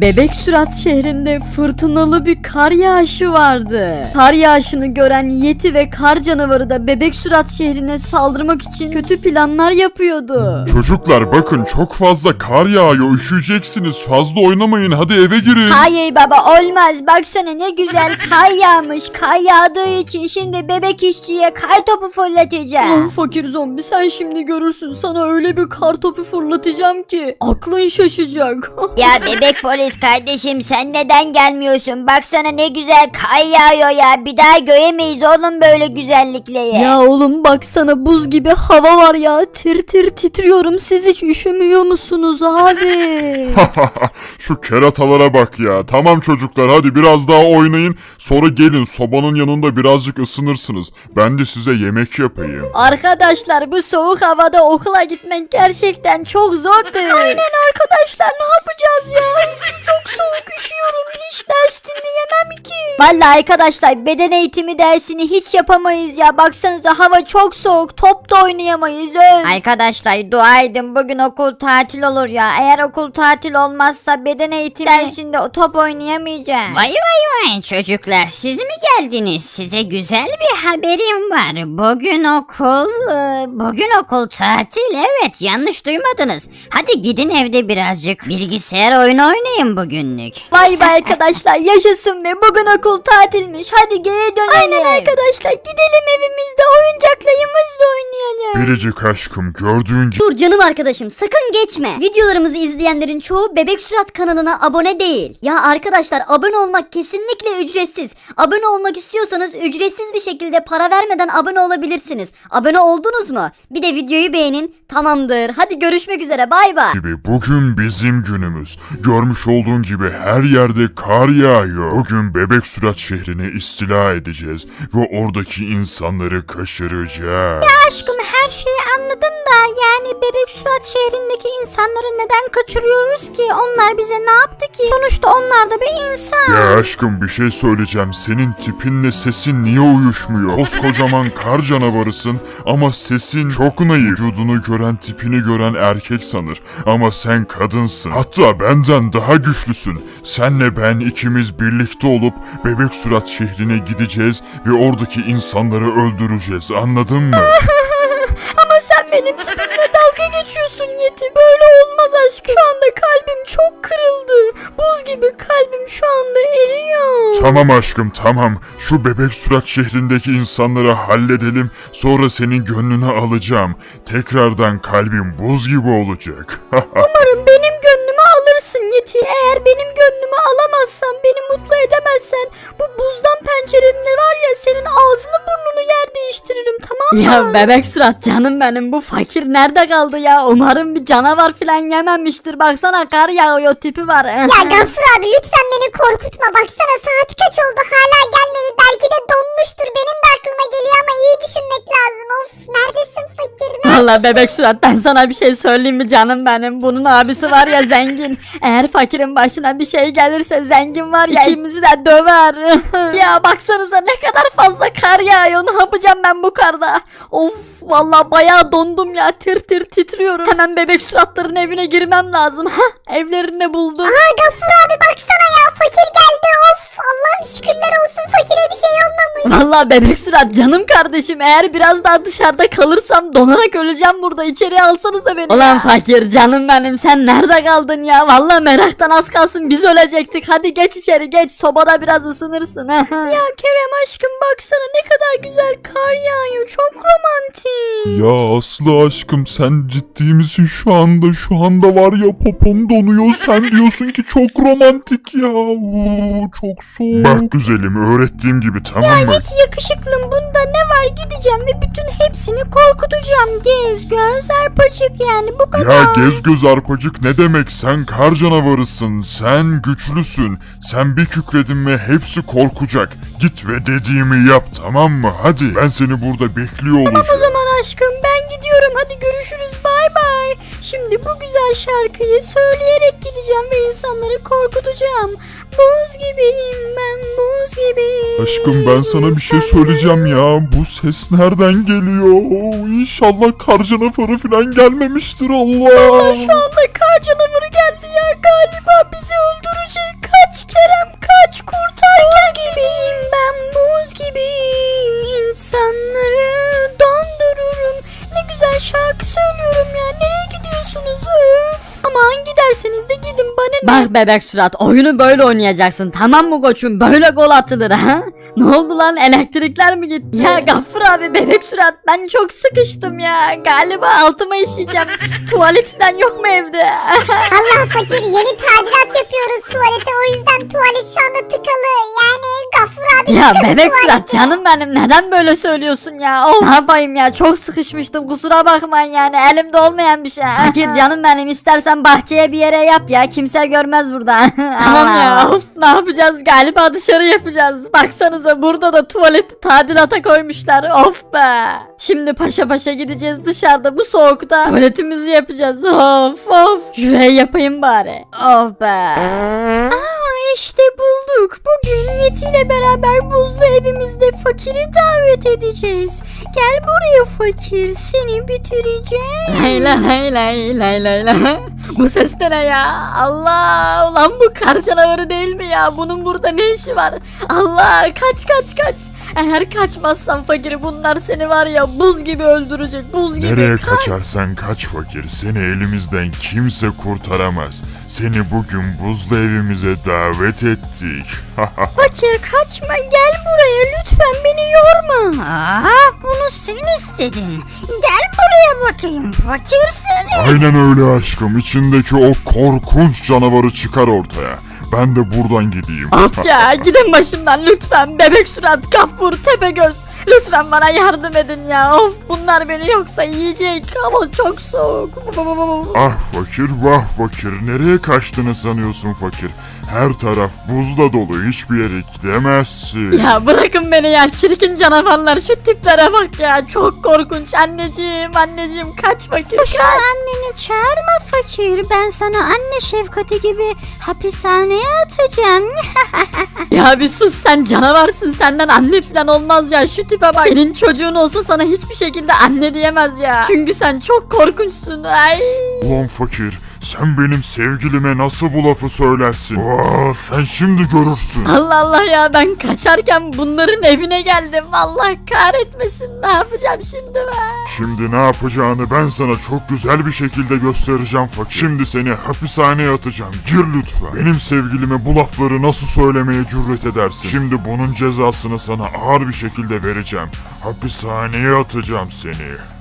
Bebek Sürat şehrinde fırtınalı bir kar yağışı vardı. Kar yağışını gören Yeti ve kar canavarı da Bebek Sürat şehrine saldırmak için kötü planlar yapıyordu. Çocuklar bakın çok fazla kar yağıyor üşüyeceksiniz fazla oynamayın hadi eve girin. Hayır baba olmaz. Baksana ne güzel kar yağmış. Kar yağdığı için şimdi bebek işçiye kar topu fırlatacağım. Lan fakir zombi sen şimdi görürsün sana öyle bir kar topu fırlatacağım ki aklın şaşacak. ya bebek polis kardeşim sen neden gelmiyorsun? Baksana ne güzel kar yağıyor ya. Bir daha göremeyiz oğlum böyle güzellikleri. ya oğlum baksana buz gibi hava var ya tir tir titriyorum siz hiç üşümüyor musunuz abi? Şu keratalara bak ya. Tamam çocuklar hadi biraz daha oynayın. Sonra gelin sobanın yanında birazcık ısınırsınız. Ben de size yemek yapayım. Arkadaşlar bu soğuk havada okula gitmek gerçekten çok zordu. Aynen arkadaşlar ne yapacağız ya? Çok soğuk üşüyorum hiç ders dinleyemem ki. Vallahi arkadaşlar beden eğitimi dersini hiç yapamayız ya. Baksanıza hava çok soğuk. Top da oynayamayız. Arkadaşlar dua edin bugün okul tatil olur ya. Eğer okul tatil olmazsa beden eğitimi dersinde top oynayamayacağım. Vay vay vay çocuklar siz mi geldiniz? Size güzel bir haberim var. Bugün okul, e, bugün okul tatil evet yanlış duymadınız. Hadi gidin evde birazcık bilgisayar oyunu oynayın bugünlük. Vay be arkadaşlar yaşasın be. Bugün okul tatilmiş. Hadi geri dönelim. Aynen arkadaşlar gidelim evimizde oyuncaklarımızla oynayalım. Biricik aşkım gördüğün gibi Dur canım arkadaşım sakın geçme. Videolarımızı izleyenlerin çoğu Bebek Sürat kanalına abone değil. Ya arkadaşlar abone olmak kesinlikle ücretsiz. Abone olmak istiyorsanız ücretsiz bir şekilde para vermeden abone olabilirsiniz. Abone oldunuz mu? Bir de videoyu beğenin. Tamamdır. Hadi görüşmek üzere. Bay bay. gibi bugün bizim günümüz. Görmüş olduğun gibi her yerde kar yağıyor. Bugün Bebek Sürat şehrini istila edeceğiz ve oradaki insanları kaçıracağız. Aşkım her şeyi anladım da yani Bebek Surat şehrindeki insanları neden kaçırıyoruz ki? Onlar bize ne yaptı ki? Sonuçta onlar da bir insan. Ya aşkım bir şey söyleyeceğim. Senin tipinle sesin niye uyuşmuyor? Koskocaman kar canavarısın ama sesin çok naif. Vücudunu gören tipini gören erkek sanır. Ama sen kadınsın. Hatta benden daha güçlüsün. Senle ben ikimiz birlikte olup Bebek Sürat şehrine gideceğiz ve oradaki insanları öldüreceğiz. Anladın mı? Ama sen benim tipimle dalga geçiyorsun Yeti. Böyle olmaz aşkım. Şu anda kalbim çok kırıldı. Buz gibi kalbim şu anda eriyor. Tamam aşkım tamam. Şu Bebek Sürat şehrindeki insanları halledelim. Sonra senin gönlünü alacağım. Tekrardan kalbim buz gibi olacak. Umarım benim alırsın Yeti. Eğer benim gönlümü alamazsan, beni mutlu edemezsen bu buzdan penceremle var ya senin ağzını burnunu yer değiştiririm tamam mı? Ya bebek surat canım benim bu fakir nerede kaldı ya? Umarım bir canavar falan yememiştir. Baksana kar yağıyor tipi var. Ya Gaffur abi lütfen beni korkutma. Baksana saat kaç oldu hala gelmedi. Belki de donmuştur. Benim de aklıma geliyor ama iyi düşünmek lazım. Of neredesin fakir? Valla bebek surat ben sana bir şey söyleyeyim mi canım benim? Bunun abisi var ya zengin. Eğer fakirin başına bir şey gelirse zengin var ya ikimizi de döver. ya baksanıza ne kadar fazla kar yağıyor. Ne yapacağım ben bu karda? Of valla bayağı dondum ya. Tir tir titriyorum. Hemen bebek suratların evine girmem lazım. Hah evlerini buldum. Aa Gaffur abi baksana ya fakir geldi. Of Allah'ım şükürler olsun fakire bir şey olmamış. Valla bebek surat canım kardeşim eğer biraz daha dışarıda kalırsam donarak öleceğim burada içeriye alsanıza beni. Ulan fakir canım benim sen nerede kaldın ya valla meraktan az kalsın biz ölecektik hadi geç içeri geç sobada biraz ısınırsın. ya Kerem aşkım baksana ne kadar güzel kar yağıyor çok romantik. ya Aslı aşkım sen ciddi misin şu anda? Şu anda var ya popom donuyor. Sen diyorsun ki çok romantik ya. Oo, çok soğuk. Bak güzelim öğrettiğim gibi tamam mı? Yakışıklım bunda ne var gideceğim ve bütün hepsini korkutacağım. Gez göz arpacık yani bu kadar. Ya gez göz arpacık ne demek sen kar canavarısın sen güçlüsün sen bir kükredin mi hepsi korkacak git ve dediğimi yap tamam mı hadi ben seni burada bekliyor olacağım. O zaman aşkım ben gidiyorum hadi görüşürüz bay bay. Şimdi bu güzel şarkıyı söyleyerek gideceğim ve insanları korkutacağım. Buz gibiyim ben buz gibiyim. Aşkım ben sana bir şey söyleyeceğim ya. Bu ses nereden geliyor? İnşallah kar canavarı falan gelmemiştir Allah. Ama şu anda kar canavarı geldi ya. Galiba bizi öldürecek. Kaç Kerem kaç kurtar. Buz gibiyim ben buz gibiyim. İnsanları dondururum. Ne güzel şarkı söylüyorum ya. Nereye gidiyorsunuz? Öf. Bak bebek surat oyunu böyle oynayacaksın tamam mı koçum böyle gol atılır ha? Ne oldu lan elektrikler mi gitti? Ya Gaffur abi bebek surat ben çok sıkıştım ya galiba altıma işeyeceğim. Tuvalet falan yok mu evde? Allah fakir yeni tadilat yapıyoruz tuvalete o yüzden tuvalet şu anda tıkalı. Yani Gafur abi ya tıkalı bebek tuvalete. surat canım benim neden böyle söylüyorsun ya? Of, ne yapayım ya çok sıkışmıştım kusura bakmayın yani elimde olmayan bir şey. Fakir canım benim istersen bahçeye bir yere yap ya kimse görmez burada. tamam ya of ne yapacağız galiba dışarı yapacağız. Baksanıza burada da tuvaleti tadilata koymuşlar of be. Şimdi paşa paşa gideceğiz dışarıda bu soğukta tuvaletimizi yapacağız of of. Şuraya yapayım bari. Of be. İşte bulduk. Bugün Yeti ile beraber buzlu evimizde fakiri davet edeceğiz. Gel buraya fakir seni bitireceğim. Leyla leyla leyla leyla. Bu ses de ne ya? Allah! Ulan bu kar canavarı değil mi ya? Bunun burada ne işi var? Allah! Kaç kaç kaç! Eğer kaçmazsan fakiri bunlar seni var ya buz gibi öldürecek buz gibi. Nereye kaçarsan kaç fakir. Seni elimizden kimse kurtaramaz. Seni bugün buzlu evimize davet ettik. Fakir kaçma gel buraya lütfen beni yorma. Aa, bunu sen istedin. Gel buraya bakayım fakir seni. Aynen öyle aşkım. İçindeki o korkunç canavarı çıkar ortaya. Ben de buradan gideyim. Of ya gidin başımdan lütfen bebek surat gaffur tepe göz. Lütfen bana yardım edin ya. Of bunlar beni yoksa yiyecek. Hava çok soğuk. ah fakir vah fakir. Nereye kaçtığını sanıyorsun fakir? Her taraf buzla dolu. Hiçbir yere gidemezsin. Ya bırakın beni ya çirkin canavarlar şu tiplere bak ya çok korkunç anneciğim anneciğim kaç bakayım Şu anneni çağırma fakir. Ben sana anne şefkati gibi hapishaneye atacağım. Ya bir sus sen canavarsın senden anne falan olmaz ya şu tipe bak Senin çocuğun olsa sana hiçbir şekilde anne diyemez ya. Çünkü sen çok korkunçsun. Ay. Ulan fakir. Sen benim sevgilime nasıl bu lafı söylersin? Aa, sen şimdi görürsün. Allah Allah ya ben kaçarken bunların evine geldim Allah kahretmesin ne yapacağım şimdi ben Şimdi ne yapacağını ben sana çok güzel bir şekilde göstereceğim fakir. Şimdi seni hapishaneye atacağım. Gir lütfen. Benim sevgilime bu lafları nasıl söylemeye cüret edersin? Şimdi bunun cezasını sana ağır bir şekilde vereceğim. Hapishaneye atacağım seni.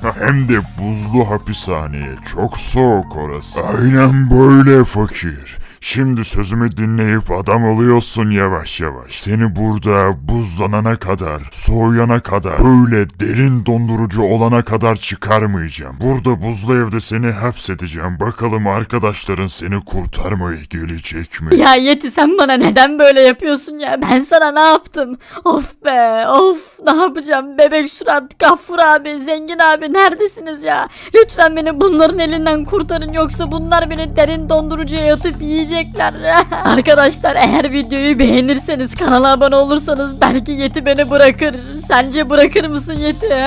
Hem de buzlu hapishaneye. Çok soğuk orası. Aynen böyle fakir. Şimdi sözümü dinleyip adam oluyorsun yavaş yavaş. Seni burada buzlanana kadar, soğuyana kadar, böyle derin dondurucu olana kadar çıkarmayacağım. Burada buzlu evde seni hapsedeceğim. Bakalım arkadaşların seni kurtarmaya gelecek mi? Ya Yeti sen bana neden böyle yapıyorsun ya ben sana ne yaptım Of be of ne yapacağım bebek surat gaffur abi zengin abi neredesiniz ya Lütfen beni bunların elinden kurtarın yoksa bunlar beni derin dondurucuya yatıp yiyecekler Arkadaşlar eğer videoyu beğenirseniz kanala abone olursanız belki Yeti beni bırakır Sence bırakır mısın Yeti?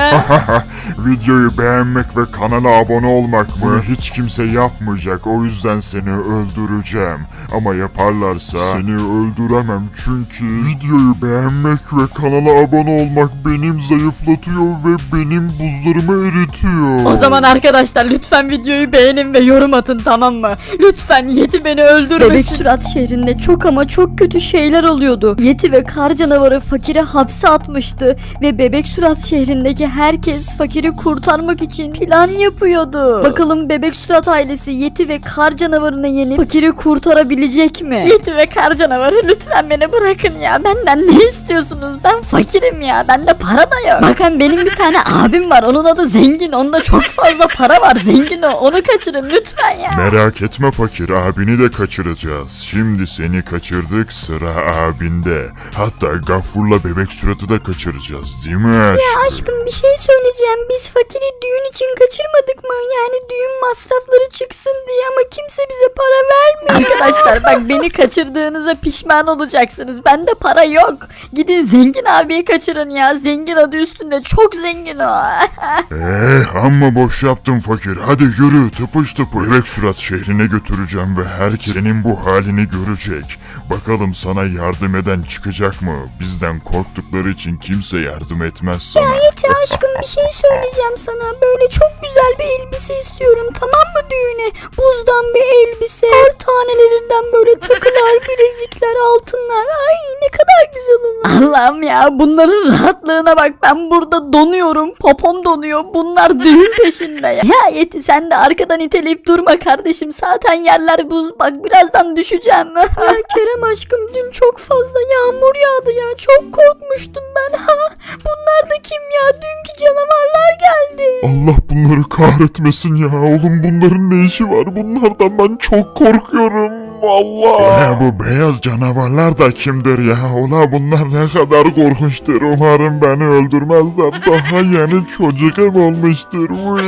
Videoyu beğenmek ve kanala abone olmak mı? Hiç kimse yapmayacak. O yüzden seni öldüreceğim. Ama yaparlarsa seni öldüremem. Çünkü videoyu beğenmek ve kanala abone olmak benim zayıflatıyor ve benim buzlarımı eritiyor. O zaman arkadaşlar lütfen videoyu beğenin ve yorum atın tamam mı? Lütfen Yeti beni öldürmesin. Bebek Sürat şehrinde çok ama çok kötü şeyler oluyordu. Yeti ve kar canavarı fakiri hapse atmıştı ve Bebek Sürat şehrindeki herkes fakiri kurtarmak için plan yapıyordu. Bakalım Bebek Sürat ailesi Yeti ve kar canavarını yenip fakiri kurtarabilecek mi? Yeti ve kar canavarı lütfen beni bırakın ya. Benden ne istiyorsunuz? Ben fakirim ya. Bende para da yok. Bakın benim bir tane abim var. Onun adı zengin. Onda çok fazla para var. Zengin o. Onu kaçırın lütfen ya. Merak etme fakir abini de kaçıracağız. Şimdi seni kaçırdık sıra abinde. Hatta Gaffur'la bebek suratı da kaçıracağız değil mi aşkım? Aşkım bir şey söyleyeceğim. Biz fakiri düğün için kaçırmadık mı? Yani düğün masrafları çıksın diye ama kimse bize para vermiyor. Arkadaşlar bak beni kaçırdığınıza pişman olacaksınız. Bende para yok. Gidin zengin abiyi kaçırın ya. Zengin adı üstünde. Çok zengin o. Eh amma boş yaptın fakir. Hadi yürü tıpış tıpış. Bebek surat şehrine götüreceğim ve herkes senin bu halini görecek. Bakalım sana yardım eden çıkacak mı? Bizden korktukları için kimse yardım etmez sana. Yeti aşkım bir şey söyleyeceğim sana. Böyle çok güzel bir elbise istiyorum tamam mı düğüne? Buzdan bir elbise. Her tanelerinden böyle takılar, bilezikler, altınlar. Ay ne kadar güzel olur. Allah'ım ya bunların rahatlığına bak ben burada donuyorum popom donuyor bunlar düğün peşinde ya. Ya Yeti sen de arkadan iteleyip durma kardeşim zaten yerler buz bak birazdan düşeceğim. Kerem aşkım dün çok fazla yağmur yağdı ya. Çok korkmuştum ben. Ha, bunlar da kim ya? Dünkü canavarlar geldi. Allah bunları kahretmesin ya. Oğlum bunların ne işi var? Bunlardan ben çok korkuyorum. Allah. Ola bu beyaz canavarlar da kimdir ya? Ola bunlar ne kadar korkunçtur. Umarım beni öldürmezler. Daha yeni çocuğum olmuştur. Uy,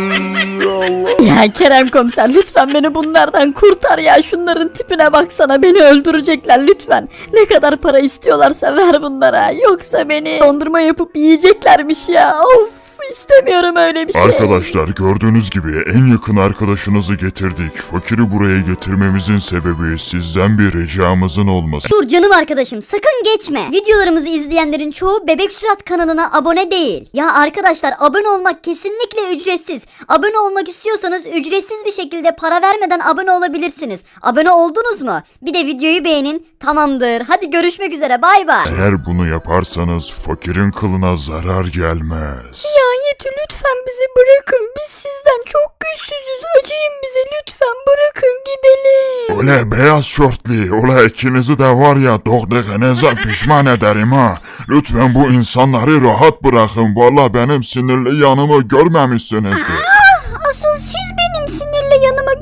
Allah. Ya Kerem komiser lütfen beni bunlardan kurtar ya şunların tipine baksana beni öldürecekler lütfen. Ne kadar para istiyorlarsa ver bunlara yoksa beni dondurma yapıp yiyeceklermiş ya of istemiyorum öyle bir şey. Arkadaşlar gördüğünüz gibi en yakın arkadaşınızı getirdik. Fakiri buraya getirmemizin sebebi sizden bir ricamızın olması. Dur canım arkadaşım sakın geçme. Videolarımızı izleyenlerin çoğu Bebek Sürat kanalına abone değil. Ya arkadaşlar abone olmak kesinlikle ücretsiz. Abone olmak istiyorsanız ücretsiz bir şekilde para vermeden abone olabilirsiniz. Abone oldunuz mu? Bir de videoyu beğenin. Tamamdır. Hadi görüşmek üzere. Bay bay. Eğer bunu yaparsanız fakirin kılına zarar gelmez. Ya Yeti lütfen bizi bırakın. Biz sizden çok güçsüzüz. Acıyın bize lütfen bırakın gidelim. Ola beyaz şortlu, ola ikinizi de var ya doğduğunuza pişman ederim ha. Lütfen bu insanları rahat bırakın. Valla benim sinirli yanımı görmemişsinizdir. Asıl siz benim sinirli yanımı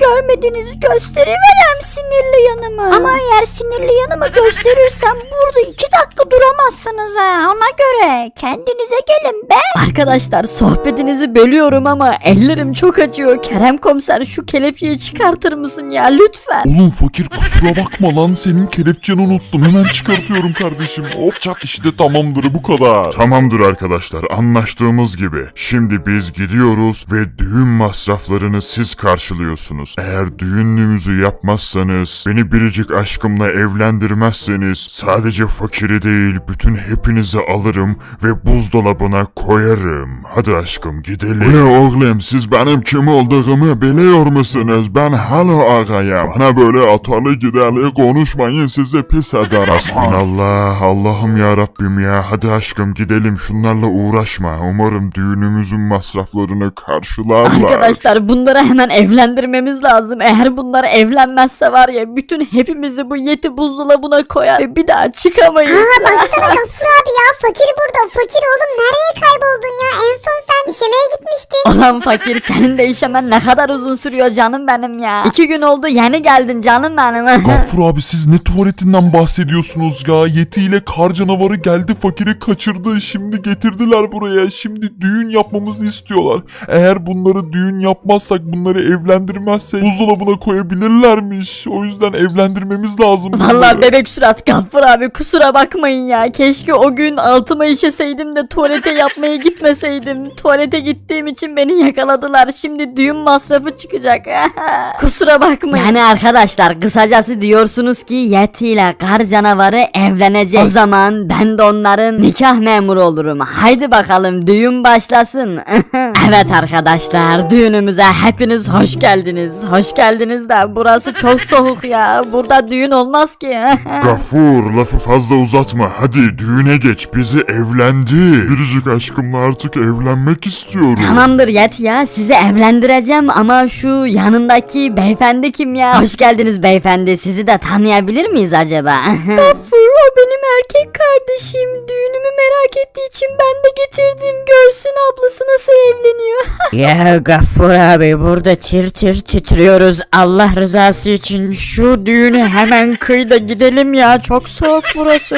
görmediniz. Gösteriverem sinirli yanımı. Ama eğer sinirli yanımı gösterirsem burada iki dakika duramazsınız ha. Ona göre kendinize gelin be. Arkadaşlar sohbetinizi bölüyorum ama ellerim çok acıyor. Kerem komiser şu kelepçeyi çıkartır mısın ya lütfen. Oğlum fakir kusura bakma lan senin kelepçeni unuttum hemen çıkartıyorum kardeşim. Hop çat işte tamamdır bu kadar. Tamamdır arkadaşlar anlaştığımız gibi. Şimdi biz gidiyoruz ve düğün masraflarını siz karşılıyorsunuz. Eğer düğünümüzü yapmazsanız beni biricik aşkımla evlendirmezseniz sadece fakiri değil bütün hepinizi alırım ve buzdolabına koyarım. Hadi aşkım gidelim. Ula oğlum siz benim kim olduğumu biliyor musunuz? Ben Halo ağayım. Bana böyle atalı giderli konuşmayın size pis eder. Hasbinallah Allah'ım ya Rabbim ya. Hadi aşkım gidelim şunlarla uğraşma. Umarım düğünümüzün masraflarını karşılarlar. Arkadaşlar bunları hemen evlendirmemiz lazım. Eğer bunlar evlenmezse var ya bütün hepimizi bu yeti buzdolabına koyar ve bir daha çıkamayız. Aa baksana Gaffur abi ya fakir burada. Fakir oğlum nereye kayboldun ya? En son sen işemeye gitmiştin. Ulan fakir senin de işemen ne kadar uzun sürüyor canım benim ya. İki gün oldu yeni geldin canım benim. Gaffur abi siz ne tuvaletinden bahsediyorsunuz ya? Yeti ile kar canavarı geldi fakiri kaçırdı. Şimdi getirdiler buraya. Şimdi düğün yapmamızı istiyorlar. Eğer bunları düğün yapmazsak bunları evlendirmezsek buzdolabına koyabilirlermiş. O yüzden evlendirmemiz lazım. bunları. Vallahi bebek surat Gaffur abi kusura bakmayın ya. Keşke o gün altıma işeseydim de tuvalete yapmaya gitmeseydim. Tuvalete gittiğim için beni yakaladılar. Şimdi düğün masrafı çıkacak. kusura bakmayın. Yani arkadaşlar kısacası diyorsunuz ki Yeti ile kar canavarı evlenecek. O zaman ben de onların nikah memuru olurum. Haydi bakalım düğün başlasın. evet arkadaşlar düğünümüze hepiniz hoş geldiniz. Hoş geldiniz de burası çok soğuk ya. Burada düğün olmaz ki. Gafur lafı fazla uzatma hadi düğüne geç bizi evlendi. Biricik aşkımla artık evlenmek istiyorum. Tamamdır Yet ya sizi evlendireceğim ama şu yanındaki beyefendi kim ya? Hoş geldiniz beyefendi sizi de tanıyabilir miyiz acaba? Gafur o benim erkek kardeşim. Düğünümü merak ettiği için ben de getirdim. Görsün ablası nasıl evleniyor. Ya Gaffur abi burada tir tir titriyoruz. Allah rızası için şu düğünü hemen kıy da gidelim ya. Çok soğuk burası.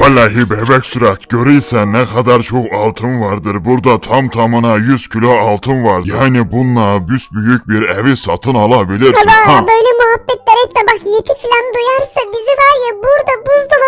Vallahi bebek surat görürsen ne kadar çok altın vardır. Burada tam tamına 100 kilo altın var. Yani bununla büyük bir evi satın alabilirsin. Baba Ha. böyle muhabbetler etme bak Yeti falan duyarsa bizi var ya burada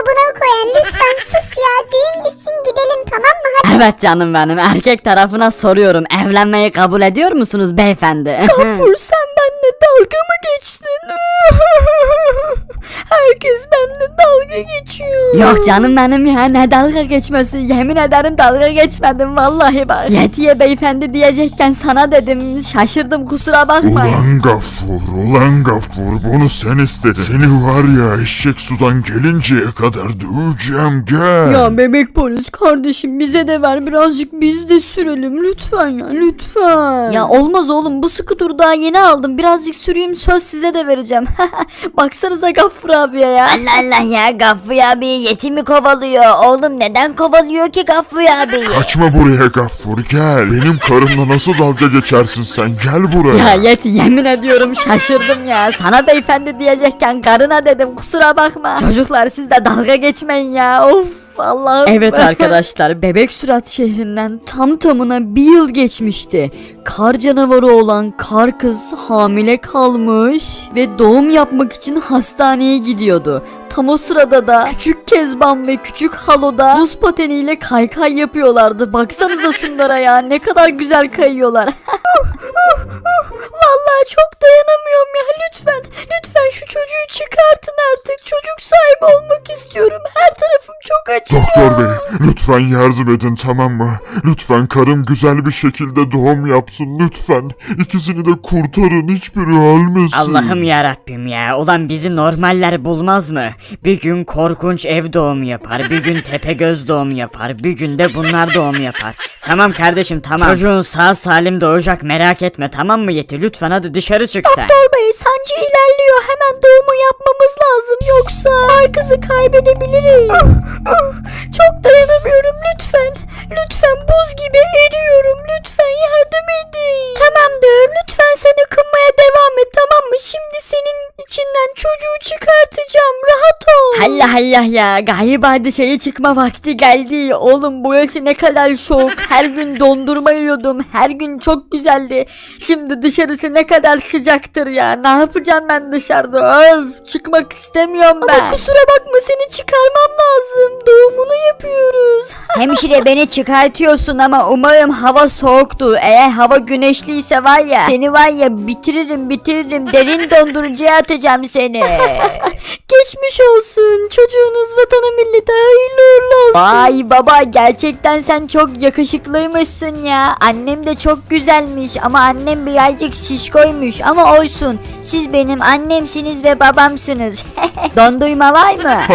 buzdolabına koyar. Lütfen sus ya düğün bitsin gidelim tamam mı? Hadi. evet canım benim erkek tarafına soruyorum evlenmeyi kabul ediyor musunuz beyefendi? Gafur sen benimle dalga mı geçtin? Herkes benimle dalga geçiyor. Yok canım benim ya ne dalga geçmesi. Yemin ederim dalga geçmedim vallahi bak. Yetiye beyefendi diyecekken sana dedim. Şaşırdım kusura bakmayın. Ulan Gaffur, ulan Gaffur bunu sen istedin. Seni var ya eşek sudan gelinceye kadar döveceğim gel. Ya bebek polis kardeşim bize de ver birazcık biz de sürelim lütfen ya lütfen. Ya olmaz oğlum bu skuter daha yeni aldım birazcık süreyim söz size de vereceğim. Baksanıza Gaffur abiye ya. Allah Allah ya Gaffur abi yetimi kovalıyor. Oğlum neden kovalıyor ki Gaffur abi? Kaçma buraya Gaffur gel. Benim karımla nasıl dalga geçersin sen gel buraya. Ya Yeti yemin ediyorum şaşırdım ya. Sana beyefendi diyecekken karına dedim kusura bakma. Çocuklar siz de dalga geçmeyin ya of. Allah'ım. Evet arkadaşlar Bebek Sürat şehrinden tam tamına bir yıl geçmişti. Kar canavarı olan kar kız hamile kalmış ve doğum yapmak için hastaneye gidiyordu. Tam o sırada da küçük Kezban ve küçük Halo da buz pateniyle kaykay yapıyorlardı. Baksanıza şunlara ya ne kadar güzel kayıyorlar. Vallahi çok dayanamıyorum ya lütfen. Lütfen şu çocuğu çıkartın artık. Çocuk sahibi olmak istiyorum. Her tarafım çok acıyor. Doktor bey lütfen yardım edin tamam mı? Lütfen karım güzel bir şekilde doğum yapsın lütfen. İkisini de kurtarın hiçbiri ölmesin. Allah'ım ya Rabbim ya. Ulan bizi normaller bulmaz mı? Bir gün korkunç ev doğumu yapar, bir gün tepe göz doğumu yapar, bir gün de bunlar doğum yapar. Tamam kardeşim tamam. Çocuğun sağ salim doğacak merak etme tamam mı Yeti? Lütfen hadi dışarı çık sen. Doktor bey sancı ilerliyor. Hemen doğumu yapmamız lazım. Yoksa her kızı kaybedebiliriz. çok dayanamıyorum lütfen. Lütfen buz gibi eriyorum. Lütfen Allah Allah ya. Galiba dışarı çıkma vakti geldi. Oğlum burası ne kadar soğuk. Her gün dondurma yiyordum. Her gün çok güzeldi. Şimdi dışarısı ne kadar sıcaktır ya. Ne yapacağım ben dışarıda? Öf çıkmak istemiyorum ben. Ama kusura bakma seni çıkarmam lazım. Doğumunu yapıyoruz. Hemşire beni çıkartıyorsun ama umarım hava soğuktur. Eğer hava güneşliyse var ya seni var ya bitiririm bitiririm derin dondurucuya atacağım seni. Geçmiş olsun. Çocuğunuz vatana millete hayırlı uğurlu olsun. Vay baba gerçekten sen çok yakışıklıymışsın ya. Annem de çok güzelmiş ama annem birazcık şişkoymuş ama olsun. Siz benim annemsiniz ve babamsınız. Dondurma var mı?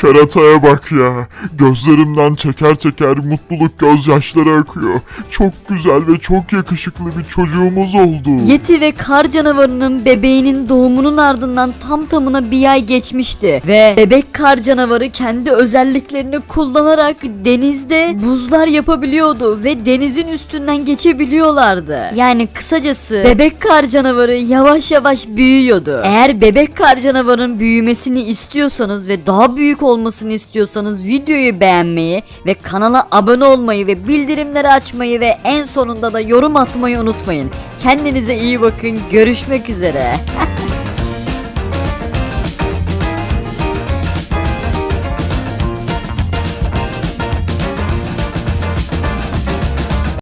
Kerataya bak ya. Gözlerimden çeker çeker mutluluk gözyaşları akıyor. Çok güzel ve çok yakışıklı bir çocuğumuz oldu. Yeti ve kar canavarının bebeğinin doğumunun ardından tam tamına bir ay geçmişti ve bebek kar canavarı kendi özelliklerini kullanarak denizde buzlar yapabiliyordu ve denizin üstünden geçebiliyorlardı. Yani kısacası bebek kar canavarı yavaş yavaş büyüyordu. Eğer bebek kar canavarın büyümesini istiyorsanız ve daha büyük olmasını istiyorsanız videoyu beğenmeyi ve kanala abone olmayı ve bildirimleri açmayı ve en sonunda da yorum atmayı unutmayın. Kendinize iyi bakın. Görüşmek üzere.